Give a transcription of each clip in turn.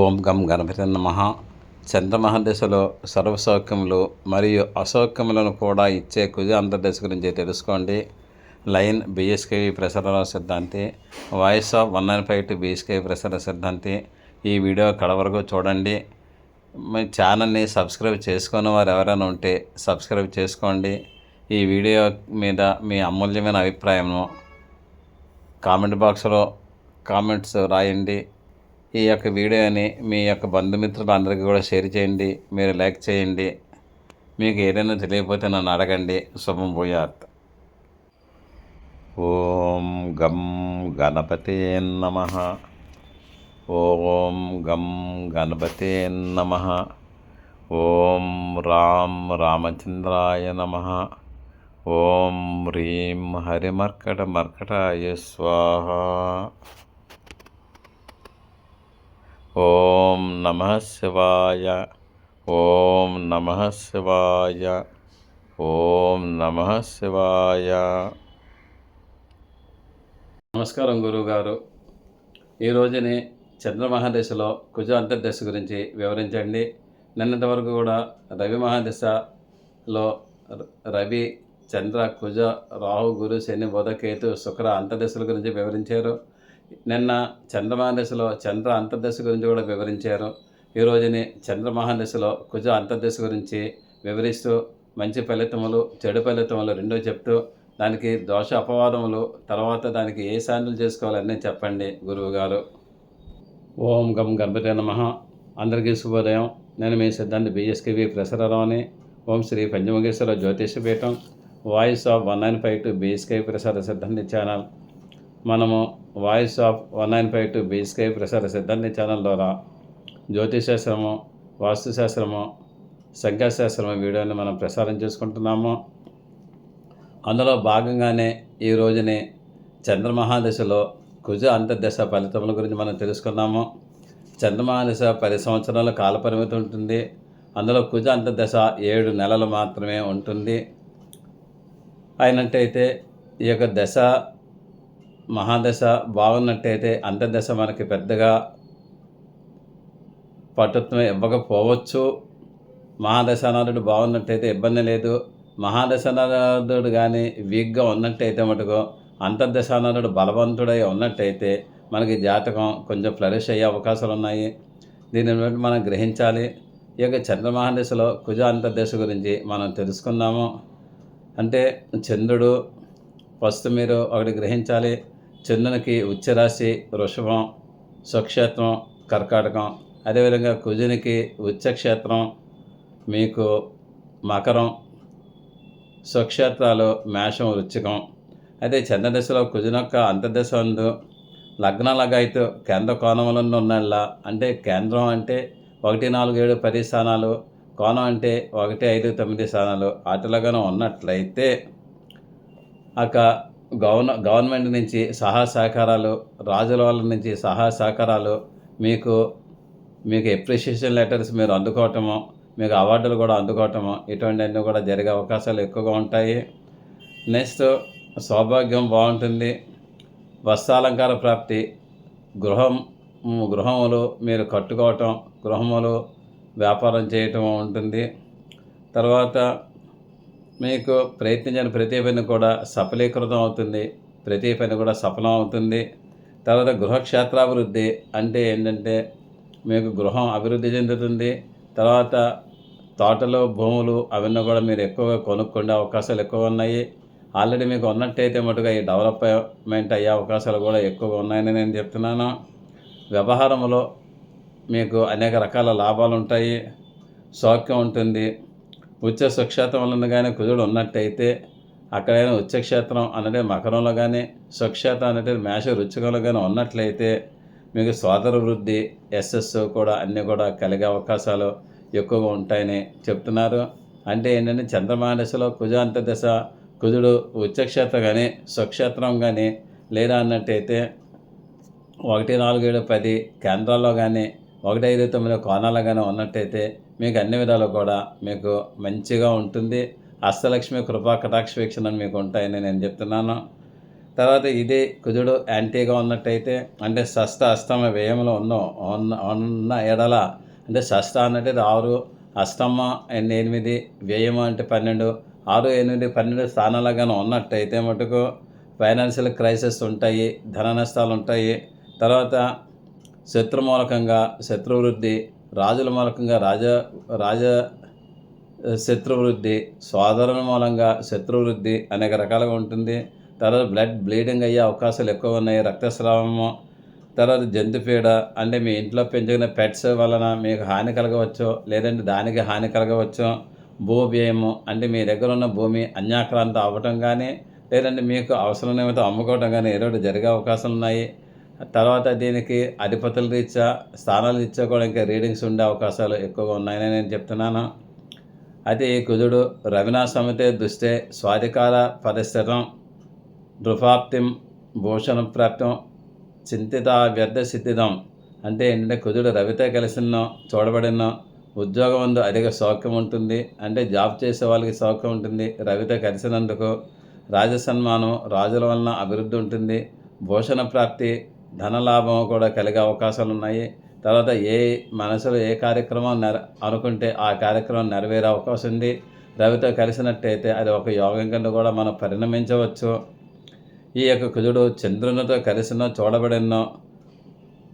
ఓం గం గణపతి నమ. చంద్రమహాదశలో సర్వసౌఖ్యములు మరియు అసౌఖ్యములను కూడా ఇచ్చే కుజ అంతర్దశ గురించి తెలుసుకోండి. Line B S K V ప్రసరణ సిద్ధాంతి voice of one nine five two B S K V ప్రసరణ సిద్ధాంతి. ఈ వీడియో కడ వరకు చూడండి. మీ ఛానల్ని సబ్స్క్రైబ్ చేసుకున్న వారు ఎవరైనా ఉంటే సబ్స్క్రైబ్ చేసుకోండి. ఈ వీడియో మీద మీ అమూల్యమైన అభిప్రాయము కామెంట్ బాక్స్లో కామెంట్స్ రాయండి. ఈ యొక్క వీడియోని మీ యొక్క బంధుమిత్రులందరికీ కూడా షేర్ చేయండి మీరు లైక్ చేయండి. మీకు ఏదైనా తెలియకపోతే నన్ను అడగండి. శుభం భూయాత్. ఓం గం గణపతే నమ. ఓం గం గణపతే నమ. ఓం రాం రామచంద్రాయ నమ. ఓం హ్రీం హరిమర్కట మర్కటాయ స్వాహ. ఓం నమ శివాయ. ఓం నమ శివాయ. ఓం నమ శివాయ. నమస్కారం గురువుగారు. ఈ రోజుని చంద్రమహాదశలో కుజ అంతర్దశ గురించి వివరించండి. నిన్నటి వరకు కూడా రవి మహాదశలో ర- రవి చంద్ర కుజ రాహు గురు శని బుధ కేతు శుక్ర అంతర్దశల గురించి వివరించారు. నిన్న చంద్రమహాదశలో చంద్ర అంతర్దశ గురించి కూడా వివరించారు. ఈ రోజుని చంద్రమహాదశలో కుజ అంతర్దశ గురించి వివరిస్తూ మంచి ఫలితములు చెడు ఫలితములు రెండో చెప్తూ దానికి దోష అపవాదములు తర్వాత దానికి ఏ శాంతులు చేసుకోవాలన్నీ చెప్పండి గురువుగారు. ఓం గం గంభీర నమ. అందరికీ శుభోదయం. నేను మీ సిద్ధాంతి బీఎస్కేవి ప్రసరరావుని. ఓం Shri Panchamukheshwara Jyotishapeetham voice of one nine five two B S K ప్రసార సిద్ధాంతి ఛానల్. మనము voice of one nine five two B S K ప్రసార సిద్ధాంతి ఛానల్ ద్వారా జ్యోతిశాస్త్రము వాస్తుశాస్త్రము సంఖ్యాశాస్త్రము వీడియోని మనం ప్రసారం చేసుకుంటున్నాము. అందులో భాగంగానే ఈ రోజుని చంద్రమహాదశలో కుజ అంతర్దశ ఫలితముల గురించి మనం తెలుసుకున్నాము. చంద్రమహాదశ పది సంవత్సరాల కాలపరిమితి ఉంటుంది. అందులో కుజ అంతర్దశ ఏడు నెలలు మాత్రమే ఉంటుంది. అయినట్టయితే ఈ యొక్క దశ మహాదశ బాగున్నట్టయితే అంతర్దశ మనకి పెద్దగా పటుత్వం ఇవ్వకపోవచ్చు. మహాదశానాథుడు బాగున్నట్టయితే ఇబ్బంది లేదు. మహాదశానాథుడు కానీ వీక్గా ఉన్నట్టయితే మటుకు అంతర్దశానాథుడు బలవంతుడై ఉన్నట్టయితే మనకి జాతకం కొంచెం ఫ్లరిష్ అయ్యే అవకాశాలు ఉన్నాయి. దీనిని బట్టి మనం గ్రహించాలి. ఈ యొక్క చంద్రమహాదశలో కుజ అంతర్దశ గురించి మనం తెలుసుకుందాము. అంటే చంద్రుడు ఫస్ట్ మీరు ఒకటి గ్రహించాలి. చంద్రునికి ఉచ్చరాశి వృషభం స్వక్షేత్రం కర్కాటకం. అదేవిధంగా కుజునికి ఉచ్చక్షేత్రం మీకు మకరం స్వక్షేత్రాలు మేషం వృచ్చికం. అయితే చంద్రదశలో కుజునొక్క అంతర్దశ అందు లగ్న అయితే కేంద్ర కోణములను ఉన్నళ్ళ అంటే కేంద్రం అంటే ఒకటి నాలుగు ఏడు పది స్థానాలు. కోణం అంటే ఒకటి ఐదు తొమ్మిది స్థానాలు. అటులాగానే ఉన్నట్లయితే అక్క గవర్న గవర్నమెంట్ నుంచి సహాయ సహకారాలు రాజుల వాళ్ళ నుంచి సహాయ సహకారాలు మీకు మీకు ఎప్రిషియేషన్ లెటర్స్ మీరు అందుకోవటము మీకు అవార్డులు కూడా అందుకోవటము ఇటువంటివన్నీ కూడా జరిగే అవకాశాలు ఎక్కువగా ఉంటాయి. నెక్స్ట్ సౌభాగ్యం బాగుంటుంది. వస్త్రాలంకార ప్రాప్తి గృహం గృహములు మీరు కట్టుకోవటం గృహములు వ్యాపారం చేయటం ఉంటుంది. తర్వాత మీకు ప్రయత్నించిన ప్రతి పని కూడా సఫలీకృతం అవుతుంది ప్రతి పని కూడా సఫలం అవుతుంది. తర్వాత గృహక్షేత్రాభివృద్ధి అంటే ఏంటంటే మీకు గృహం అభివృద్ధి చెందుతుంది. తర్వాత తోటలు భూములు అవన్నీ కూడా మీరు ఎక్కువగా కొనుక్కుండే అవకాశాలు ఎక్కువ ఉన్నాయి. ఆల్రెడీ మీకు ఉన్నట్టయితే మటుగా ఈ డెవలప్మెంట్ అయ్యే అవకాశాలు కూడా ఎక్కువగా ఉన్నాయని నేను చెప్తున్నాను. వ్యవహారంలో మీకు అనేక రకాల లాభాలు ఉంటాయి. సౌఖ్యం ఉంటుంది. ఉచ్చ స్వక్షేత్రంలో కానీ కుజుడు ఉన్నట్టయితే అక్కడైనా ఉచ్చక్షేత్రం అనేది మకరంలో కానీ స్వక్షేత్రం అనేది మేష రుచికంలో కానీ ఉన్నట్లయితే మీకు సోదర వృద్ధి ఎస్ఎస్ కూడా అన్నీ కూడా కలిగే అవకాశాలు ఎక్కువగా ఉంటాయని చెప్తున్నారు. అంటే ఏంటంటే చంద్రమానసలో కుజ అంతర్దశ కుజుడు ఉచ్చక్షేత్రం కానీ స్వక్షేత్రం కానీ లేదా అన్నట్టయితే ఒకటి నాలుగు ఏడు పది కేంద్రాల్లో కానీ ఒకటి ఐదు తొమ్మిది కోణాలుగానే కానీ ఉన్నట్టయితే మీకు అన్ని విధాలు కూడా మీకు మంచిగా ఉంటుంది. అష్టలక్ష్మి కృపా కటాక్ష వీక్షణలు మీకు ఉంటాయని నేను చెప్తున్నాను. తర్వాత ఇది కుజుడు యాంటీగా ఉన్నట్టయితే అంటే షష్ట అష్టమ వ్యయంలో ఉన్న ఉన్న ఎడల అంటే షష్ట అన్నట్టు ఆరు అష్టమ అండ్ ఎనిమిది వ్యయం అంటే పన్నెండు ఆరు ఎనిమిది పన్నెండు స్థానాలుగానే ఉన్నట్టయితే మటుకు ఫైనాన్షియల్ క్రైసిస్ ఉంటాయి ధన నష్టాలు ఉంటాయి. తర్వాత శత్రు మూలకంగా శత్రువృద్ధి రాజుల మూలకంగా రాజ రాజ శత్రువృద్ధి సోదరుల మూలంగా శత్రువృద్ధి అనేక రకాలుగా ఉంటుంది. తర్వాత బ్లడ్ బ్లీడింగ్ అయ్యే అవకాశాలు ఎక్కువ ఉన్నాయి రక్తస్రావము తర్వాత జంతుపీడ అంటే మీ ఇంట్లో పెంచుకునే పెట్స్ వలన మీకు హాని కలగవచ్చు లేదంటే దానికి హాని కలగవచ్చు. భూ వ్యయము అంటే మీ దగ్గర ఉన్న భూమి అన్యాక్రాంత అవ్వటం కానీ లేదంటే మీకు అవసరం ఏమైతే అమ్ముకోవటం కానీ ఏదో జరిగే అవకాశాలు ఉన్నాయి. తర్వాత దీనికి అధిపతుల రీత్యా స్థానాల రీత్యా కూడా ఇంకా రీడింగ్స్ ఉండే అవకాశాలు ఎక్కువగా ఉన్నాయని నేను చెప్తున్నాను. అయితే ఈ కుజుడు రవీనా సమితే దృష్టి స్వాధికార పరిస్థితం నృపాప్తిం భూషణ ప్రాప్తం చింతిత వ్యర్థ సిద్ధిదం. అంటే ఏంటంటే కుజుడు రవితో కలిసినో చూడబడినో ఉద్యోగం ముందు అధిక సౌఖ్యం ఉంటుంది. అంటే జాబ్ చేసే వాళ్ళకి సౌఖ్యం ఉంటుంది. రవితో కలిసినందుకు రాజసన్మానం రాజుల వలన అభివృద్ధి ఉంటుంది. భూషణ ప్రాప్తి ధనలాభం కూడా కలిగే అవకాశాలు ఉన్నాయి. తర్వాత ఏ మనసులో ఏ కార్యక్రమం నెర అనుకుంటే ఆ కార్యక్రమం నెరవేరే అవకాశం ఉంది. రవితో కలిసినట్టయితే అది ఒక యోగం కింద కూడా మనం పరిణమించవచ్చు. ఈ యొక్క కుజుడు చంద్రునితో కలిసినో చూడబడినో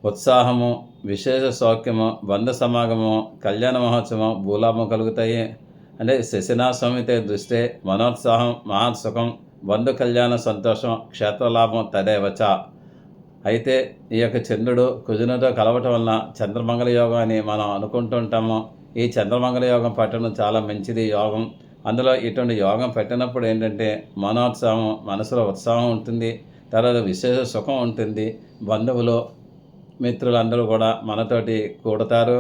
ఉత్సాహము విశేష సౌఖ్యము బంధు సమాగము కళ్యాణ మహోత్సవం భూలాభం కలుగుతాయి. అంటే శశినాశ్వమితే దృష్టి మనోత్సాహం మహాత్సుఖం బంధు కళ్యాణ సంతోషం క్షేత్రలాభం తదేవచ. అయితే ఈ యొక్క చంద్రుడు కుజునితో కలవటం వలన చంద్రమంగళ యోగం అని మనం అనుకుంటుంటాము. ఈ చంద్రమంగళ యోగం పట్టడం చాలా మంచిది యోగం. అందులో ఇటువంటి యోగం పెట్టినప్పుడు ఏంటంటే మనోత్సాహం మనసులో ఉత్సాహం ఉంటుంది. తర్వాత విశేష సుఖం ఉంటుంది. బంధువులు మిత్రులందరూ కూడా మనతోటి కూడతారు.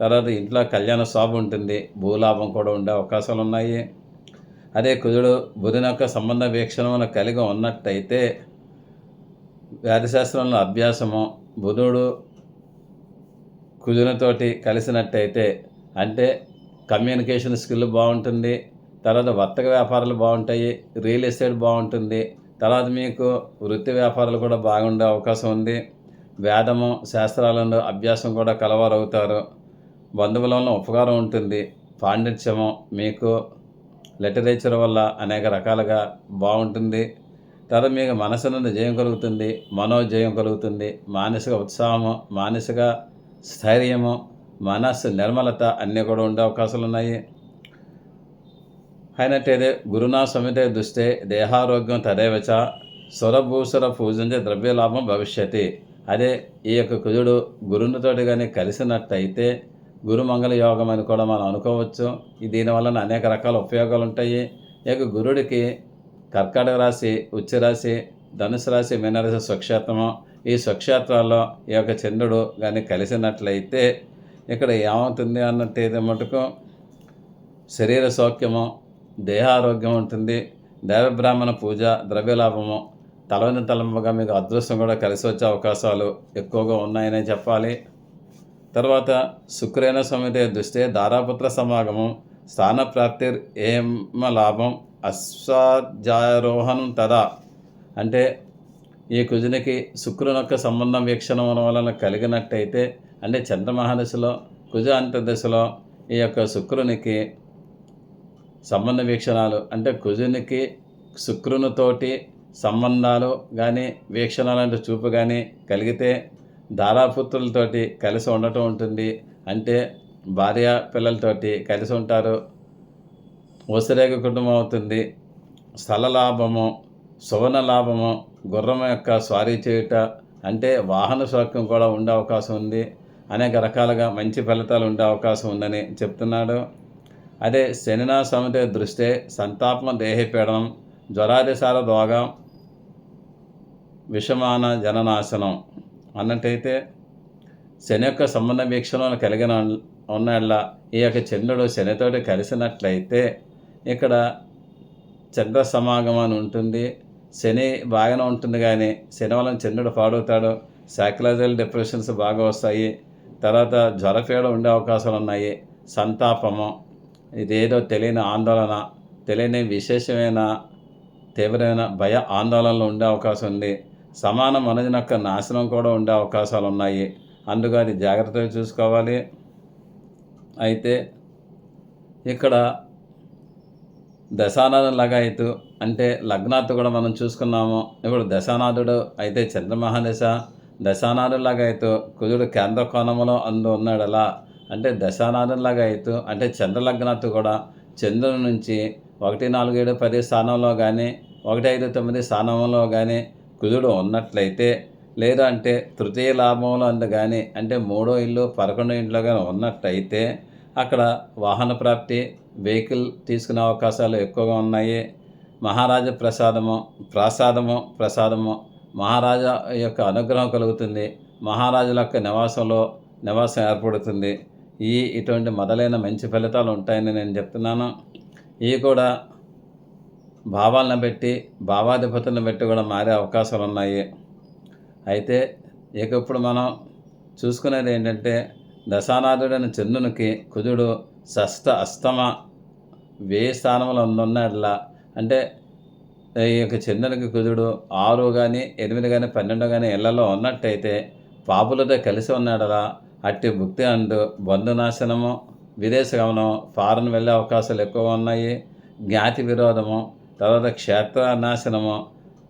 తర్వాత ఇంట్లో కళ్యాణ శోభ ఉంటుంది. భూలాభం కూడా ఉండే అవకాశాలు ఉన్నాయి. అదే కుజుడు బుధుని యొక్క సంబంధ వీక్షణమును కలిగి ఉన్నట్టయితే వేదశాస్త్రంలో అభ్యాసము బుధుడు కుజునితోటి కలిసినట్టయితే అంటే కమ్యూనికేషన్ స్కిల్ బాగుంటుంది తర్వాత వర్తక వ్యాపారాలు బాగుంటాయి రియల్ ఎస్టేట్ బాగుంటుంది తర్వాత మీకు వృత్తి వ్యాపారాలు కూడా బాగుండే అవకాశం ఉంది. వేదము శాస్త్రాలను అభ్యాసం కూడా కలవారవుతారు. బంధువులలో ఉపకారం ఉంటుంది. పాండిత్యము మీకు లిటరేచర్ వల్ల అనేక రకాలుగా బాగుంటుంది. తర్వాత మీకు మనసు నుండి జయం కలుగుతుంది మనోజయం కలుగుతుంది మానసిక ఉత్సాహము మానసిక స్థైర్యము మనస్సు నిర్మలత అన్నీ కూడా ఉండే అవకాశాలు ఉన్నాయి. అయినట్టయితే గురునా సమితే దుస్తే దేహారోగ్యం తదేవచ సురభూసుర పూజించే ద్రవ్యలాభం భవిష్యతి. అదే ఈ యొక్క కుజుడు గురునితోటి కానీ కలిసినట్టయితే గురుమంగళ యోగం అని కూడా మనం అనుకోవచ్చు. దీనివలన అనేక రకాల ఉపయోగాలు ఉంటాయి. ఈ యొక్క గురుడికి కర్కాటక రాశి ఉచ్చరాశి ధనుసు రాశి మీనరాశి స్వక్షేత్రము. ఈ స్వక్షేత్రాల్లో ఈ యొక్క చంద్రుడు కానీ కలిసినట్లయితే ఇక్కడ ఏమవుతుంది అన్నట్టయితే మటుకు శరీర సౌఖ్యము దేహారోగ్యం ఉంటుంది దేవబ్రాహ్మణ పూజ ద్రవ్యలాభము తలవని తలంపుగా మీకు అదృష్టం కూడా కలిసి వచ్చే అవకాశాలు ఎక్కువగా ఉన్నాయని చెప్పాలి. తర్వాత శుక్రైన సమితే దృష్టి దారాపుత్ర సమాగమం స్థానప్రాప్తి ఏమ లాభం అశ్వాధ్యారోహణం తదా. అంటే ఈ కుజునికి శుక్రుని యొక్క సంబంధం వీక్షణ వలన కలిగినట్టయితే అంటే చంద్రమహాదశలో కుజ అంతర్దశలో ఈ యొక్క శుక్రునికి సంబంధ వీక్షణాలు అంటే కుజునికి శుక్రునితోటి సంబంధాలు కానీ వీక్షణాలు అంటే చూపు కానీ కలిగితే దారాపుత్రులతోటి కలిసి ఉండటం ఉంటుంది. అంటే భార్య పిల్లలతోటి కలిసి ఉంటారు. ఉసిరేగ కుటుంబం అవుతుంది. స్థల లాభము సువర్ణ లాభము గుర్రం యొక్క స్వారీ చేయుట అంటే వాహన సౌక్యం కూడా ఉండే అవకాశం ఉంది. అనేక రకాలుగా మంచి ఫలితాలు ఉండే అవకాశం ఉందని చెప్తున్నాడు. అదే శనినా సమితి దృష్టి సంతాపం దేహపీడనం జ్వరాదిసార రోగం విషమాన జననాశనం అన్నట్టయితే శని యొక్క సంబంధ వీక్షణలు కలిగిన ఉన్నళ్ళ ఈ యొక్క చంద్రుడు శనితోటి కలిసినట్లయితే ఇక్కడ చంద్ర సమాగమం అని ఉంటుంది. శని బాగానే ఉంటుంది కానీ శని వలన చంద్రుడు పాడవుతాడు. సైకలాజికల్ డిప్రెషన్స్ బాగా వస్తాయి. తర్వాత జ్వరపీడ ఉండే అవకాశాలు ఉన్నాయి. సంతాపము ఇదేదో తెలియని ఆందోళన తెలియని విశేషమైన తీవ్రమైన భయ ఆందోళనలు ఉండే అవకాశం ఉంది. సమాన మనజన యొక్క నాశనం కూడా ఉండే అవకాశాలు ఉన్నాయి. అందుకు అది జాగ్రత్తగా చూసుకోవాలి. అయితే ఇక్కడ దశానాథం లగాయతు అంటే లగ్నాత్తు కూడా మనం చూసుకున్నాము. ఇప్పుడు దశానాథుడు అయితే చంద్రమహాదశ దశానాథుడు లగాయతు కుజుడు కేంద్ర కోణంలో అందు ఉన్నాడు అలా అంటే దశానాథం లగాయతు అంటే చంద్రలగ్నాత్తు కూడా చంద్రుని నుంచి ఒకటి నాలుగు ఏడు పది స్థానంలో కానీ ఒకటి ఐదు తొమ్మిది స్థానంలో కానీ కుజుడు ఉన్నట్లయితే లేదంటే అంటే తృతీయ లాభంలో అందు కానీ అంటే మూడో ఇల్లు పదకొండో ఇంట్లో కానీ ఉన్నట్లయితే అక్కడ వాహన ప్రాప్తి వెహికల్ తీసుకునే అవకాశాలు ఎక్కువగా ఉన్నాయి. మహారాజా ప్రసాదము ప్రసాదము ప్రసాదము మహారాజా యొక్క అనుగ్రహం కలుగుతుంది. మహారాజుల యొక్క నివాసంలో నివాసం ఏర్పడుతుంది. ఈ ఇటువంటి మొదలైన మంచి ఫలితాలు ఉంటాయని నేను చెప్తున్నాను. ఇవి కూడా భావాలను బట్టి భావాధిపతులను బట్టి కూడా మారే అవకాశాలు ఉన్నాయి. అయితే ఇక ఇప్పుడు మనం చూసుకునేది ఏంటంటే దశానాథుడైన చంద్రునికి కుజుడు షష్ట అస్తమ వేయి స్థానంలో ఉన్నాడులా అంటే ఈ యొక్క చంద్రునికి కుజుడు ఆరు కానీ ఎనిమిది కానీ పన్నెండు కానీ ఇళ్ళలో ఉన్నట్టయితే పాపులతో కలిసి ఉన్నాడలా అట్టి భుక్తి అందు బంధునాశనము విదేశ గమనం ఫారెన్ వెళ్ళే అవకాశాలు ఎక్కువ ఉన్నాయి. జ్ఞాతి విరోధము తర్వాత క్షేత్ర నాశనము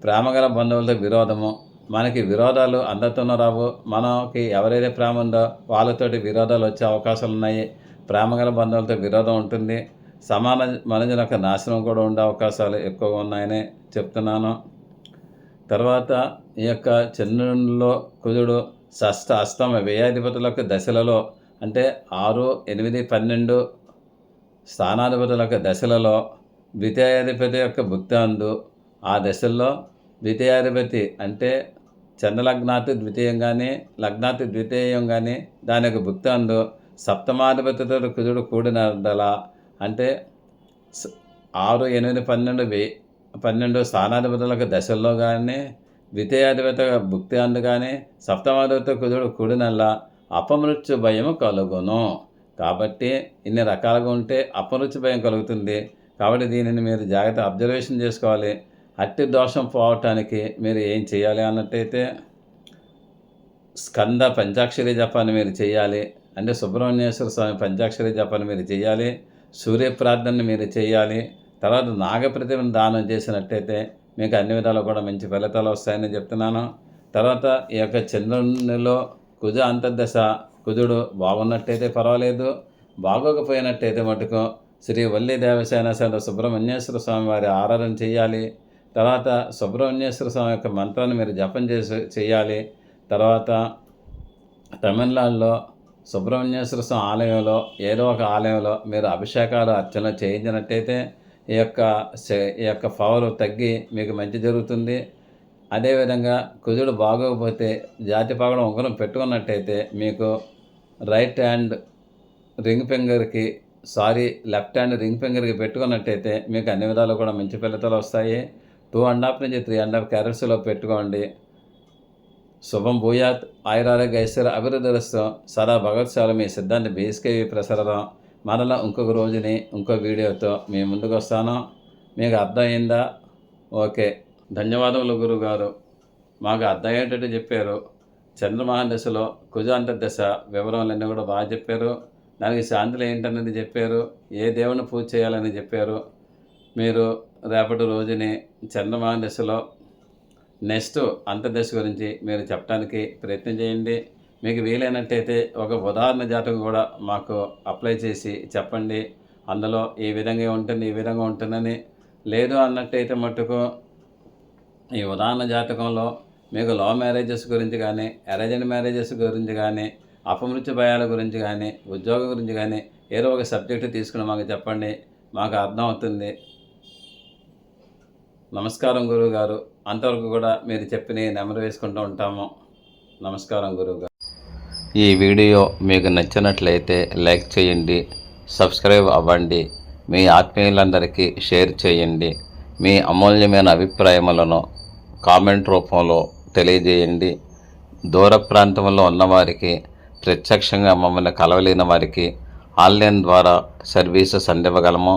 ప్రేమగల బంధువులతో విరోధము మనకి విరోధాలు అందరితోనూ రావు. మనకి ఎవరైతే ప్రేమ ఉందో వాళ్ళతోటి విరోధాలు వచ్చే అవకాశాలు ఉన్నాయి. ప్రేమగల బంధువులతో విరోధం ఉంటుంది. సమాన మనుషుల యొక్క నాశనం కూడా ఉండే అవకాశాలు ఎక్కువగా ఉన్నాయని చెప్తున్నాను. తర్వాత ఈ యొక్క చంద్రునిలో కుజుడు షష్ట అష్టమ వ్యయాధిపతుల దశలలో అంటే ఆరు ఎనిమిది పన్నెండు స్థానాధిపతుల యొక్క దశలలో ద్వితీయాధిపతి యొక్క భుక్తి అందు ఆ దశల్లో ద్వితీయాధిపతి అంటే చంద్రలగ్నాతి ద్వితీయం కానీ లగ్నాతి ద్వితీయం కానీ దాని యొక్క భుక్తి అందు సప్తమాధిపతితో కుజుడు కూడిన అంటే ఆరు ఎనిమిది పన్నెండు వే పన్నెండు స్థానాధిపతులకు దశల్లో కానీ ద్వితీయాధిపత భుక్తి అందు కానీ సప్తమాధిపతి కుజుడు కూడినల్లా అపమృత్యు భయము కలుగును. కాబట్టి ఇన్ని రకాలుగా ఉంటే అపమృత్యు భయం కలుగుతుంది. కాబట్టి దీనిని మీరు జాగ్రత్త అబ్జర్వేషన్ చేసుకోవాలి. అట్టి దోషం పోవటానికి మీరు ఏం చేయాలి అన్నట్టయితే స్కంద పంచాక్షరి జపాన్ని మీరు చేయాలి. అంటే సుబ్రహ్మణ్యేశ్వర స్వామి పంచాక్షరి జపాన్ని మీరు చేయాలి. సూర్య ప్రార్థనని మీరు చేయాలి. తర్వాత నాగప్రతిమను దానం చేసినట్టయితే మీకు అన్ని విధాలు కూడా మంచి ఫలితాలు వస్తాయని చెప్తున్నాను. తర్వాత ఈ యొక్క చంద్రునిలో కుజ అంతర్దశ కుజుడు బాగున్నట్టయితే పర్వాలేదు. బాగోకపోయినట్టయితే మటుకు శ్రీ వల్లి దేవసేన సైన సుబ్రహ్మణ్యేశ్వర స్వామి వారి ఆరాధన చేయాలి. తర్వాత సుబ్రహ్మణ్యేశ్వర స్వామి యొక్క మంత్రాన్ని మీరు జపం చేసి చేయాలి. తర్వాత తమిళనాడులో సుబ్రహ్మణ్యేశ్వర స్వామి ఆలయంలో ఏదో ఒక ఆలయంలో మీరు అభిషేకాలు అర్చన చేయించినట్టయితే ఈ యొక్క ఈ యొక్క పవర్ తగ్గి మీకు మంచి జరుగుతుంది. అదేవిధంగా కుజుడు బాగోకపోతే జాతి పగడం ఉంగరం పెట్టుకున్నట్టయితే మీకు రైట్ హ్యాండ్ రింగ్ ఫింగర్కి సారీ లెఫ్ట్ హ్యాండ్ రింగ్ ఫింగర్కి పెట్టుకున్నట్టయితే మీకు అన్ని విధాలు కూడా మంచి ఫలితాలు వస్తాయి. టూ అండ్ హాఫ్ నుంచి త్రీ అండ్ హాఫ్ క్యారెట్స్లో పెట్టుకోండి. శుభం భూయాత్ ఆయురారోగ్య ఐశ్వర్య అభివృద్ధిరస్తు సదా భగవత్ సేవలు మీ సిద్ధాంతి బీఎస్కేవి ప్రసరదం మరలా ఇంకొక రోజుని ఇంకో వీడియోతో మీ ముందుకు వస్తాను. మీకు అర్థమైందా ఓకే. ధన్యవాదములు గురుగారు. మాకు అర్థమయ్యేటట్టు చెప్పారు. చంద్రమోహన్ దశలో కుజాంత దశ వివరాలన్నీ కూడా బాగా చెప్పారు. దానికి శాంతులు ఏంటనేది చెప్పారు. ఏ దేవుని పూజ చేయాలని చెప్పారు. మీరు రేపటి రోజుని చంద్రమోహన్ దశలో నెక్స్ట్ అంతర్దశ గురించి మీరు చెప్పడానికి ప్రయత్నం చేయండి. మీకు వీలైనట్టయితే ఒక ఉదాహరణ జాతకం కూడా మాకు అప్లై చేసి చెప్పండి. అందులో ఈ విధంగా ఉంటుంది ఈ విధంగా ఉంటుందని. లేదు అన్నట్టయితే మట్టుకు ఈ ఉదాహరణ జాతకంలో మీకు లవ్ మ్యారేజెస్ గురించి కానీ అరేంజ్డ్ మ్యారేజెస్ గురించి కానీ అపమృత్యు భయాల గురించి కానీ ఉద్యోగం గురించి కానీ ఏదో ఒక సబ్జెక్టు తీసుకుని మాకు చెప్పండి. మాకు అర్థం అవుతుంది. నమస్కారం గురువు గారు అంతవరకు కూడా మీరు చెప్పిన నెంబర్ వేసుకుంటూ ఉంటాము. నమస్కారం గురువు గారు ఈ వీడియో మీకు నచ్చినట్లయితే లైక్ చేయండి సబ్స్క్రైబ్ అవ్వండి మీ ఆత్మీయులందరికీ షేర్ చేయండి మీ అమూల్యమైన అభిప్రాయములను కామెంట్ రూపంలో తెలియజేయండి. దూర ప్రాంతంలో ఉన్నవారికి ప్రత్యక్షంగా మమ్మల్ని కలవలేని వారికి ఆన్లైన్ ద్వారా services అందివ్వగలము.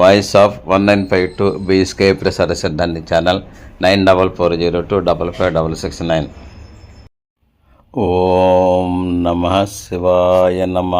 Voice of one nine five two B S K Prasada సిద్ధాంతి channel nine double four zero two double five double six nine. ఓం నమ శివాయ నమ.